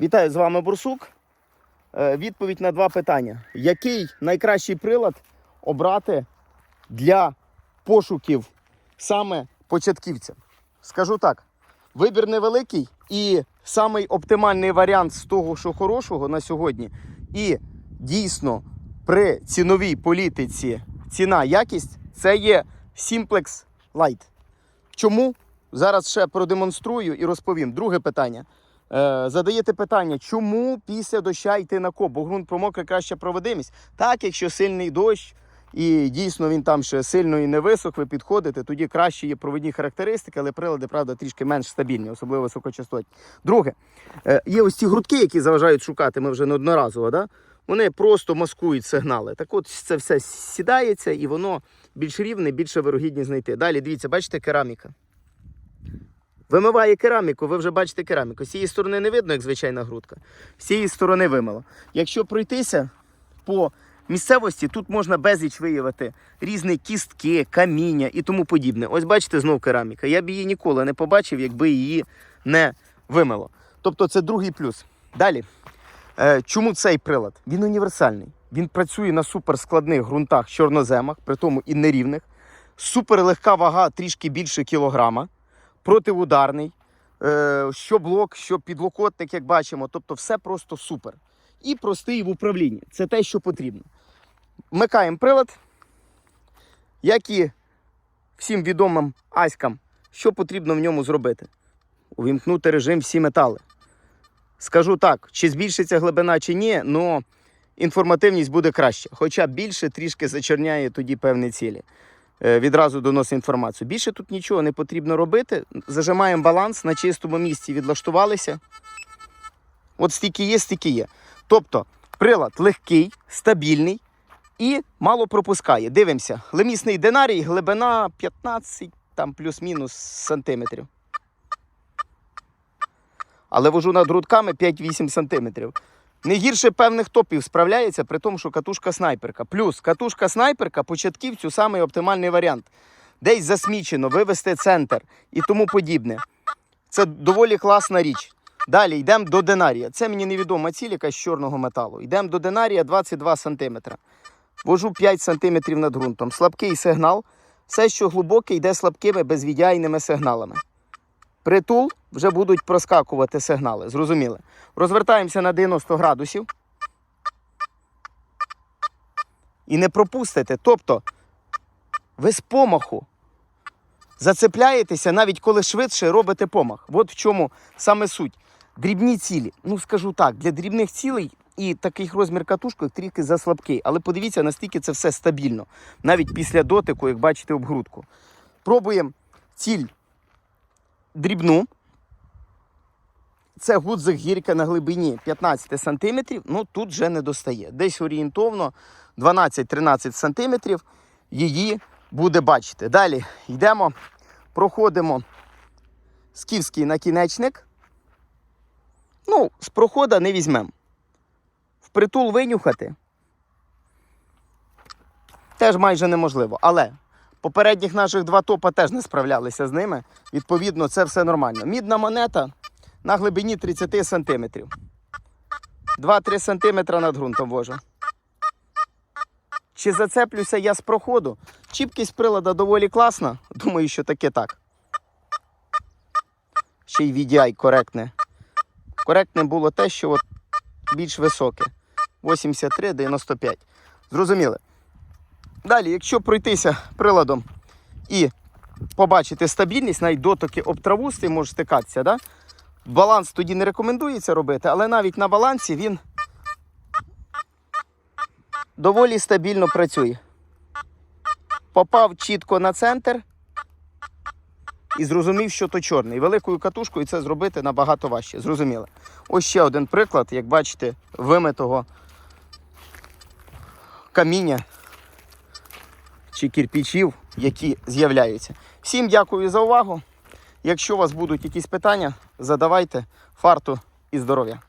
Вітаю з вами Бурсук. Е, Відповідь на два питання. Який найкращий прилад обрати для пошуків саме початківцям? Скажу так: вибір невеликий і самий оптимальний варіант з того, що хорошого на сьогодні, і дійсно при ціновій політиці ціна якість це є Simplex Lite. Чому? Зараз ще продемонструю і розповім. Друге питання. Е, задаєте питання, чому після доща йти на коп, бо ґрунт промокре краща проводимість. Так, якщо сильний дощ, і дійсно він там ще сильно і не висох, ви підходите, тоді краще є провідні характеристики, але прилади, правда, трішки менш стабільні, особливо високочастотні. Друге, е, є ось ці грудки, які заважають шукати, ми вже неодноразово, да? вони просто маскують сигнали. Так от це все сідається і воно більш рівне, більше вирогідні знайти. Далі, дивіться, бачите, кераміка. Вимиває кераміку, ви вже бачите кераміку. З цієї сторони не видно, як звичайна грудка. З цієї сторони вимило. Якщо пройтися по місцевості, тут можна безліч виявити різні кістки, каміння і тому подібне. Ось бачите, знов кераміка. Я б її ніколи не побачив, якби її не вимило. Тобто це другий плюс. Далі. Е, чому цей прилад? Він універсальний. Він працює на суперскладних ґрунтах, чорноземах, при тому і нерівних. Суперлегка вага трішки більше кілограма протиударний, е, що блок, що підлокотник, як бачимо. Тобто все просто супер. І простий в управлінні. Це те, що потрібно. Вмикаємо прилад, як і всім відомим аськам, що потрібно в ньому зробити? Увімкнути режим всі метали. Скажу так, чи збільшиться глибина, чи ні, але інформативність буде краще. Хоча більше трішки зачерняє тоді певні цілі. Е, Відразу доносить інформацію. Більше тут нічого не потрібно робити. Зажимаємо баланс на чистому місці, відлаштувалися. От стільки є, стільки є. Тобто прилад легкий, стабільний і мало пропускає. Дивимося. Лемісний динарій, глибина 15 там плюс-мінус сантиметрів. Але вожу над грудками 5-8 сантиметрів. Не гірше певних топів справляється, при тому, що катушка снайперка. Плюс катушка снайперка початківцю самий оптимальний варіант. Десь засмічено, вивести центр і тому подібне. Це доволі класна річ. Далі йдемо до динарія. Це мені невідома ціль, з чорного металу. Йдемо до динарія 22 см. Вожу 5 см над ґрунтом. Слабкий сигнал. Все, що глибоке, йде слабкими безвідяйними сигналами. Притул вже будуть проскакувати сигнали. Зрозуміли. Розвертаємося на 90 градусів. І не пропустите. Тобто, ви з помаху зацепляєтеся, навіть коли швидше робите помах. От в чому саме суть. Дрібні цілі. Ну, скажу так, для дрібних цілей і таких розмір катушки трішки заслабкий. Але подивіться, наскільки це все стабільно. Навіть після дотику, як бачите, об грудку. Пробуємо ціль дрібну. Це гудзик гірка на глибині 15 см, ну тут вже не достає. Десь орієнтовно 12-13 см її буде бачити. Далі йдемо, проходимо скіфський накінечник. Ну, з прохода не візьмемо. Впритул винюхати теж майже неможливо. Але попередніх наших два топа теж не справлялися з ними. Відповідно, це все нормально. Мідна монета на глибині 30 см. 2-3 см над ґрунтом вожу. Чи зацеплюся я з проходу? Чіпкість прилада доволі класна. Думаю, що таке так. Ще й VDI коректне. Коректним було те, що от більш високе. 83-95. Зрозуміли? Далі, якщо пройтися приладом і побачити стабільність, навіть дотоки об траву з тим може стикатися, да? баланс тоді не рекомендується робити, але навіть на балансі він доволі стабільно працює. Попав чітко на центр і зрозумів, що то чорний. Великою катушкою це зробити набагато важче. Зрозуміло. Ось ще один приклад, як бачите, вимитого каміння чи кирпичів, які з'являються. Всім дякую за увагу. Якщо у вас будуть якісь питання, задавайте фарту і здоров'я.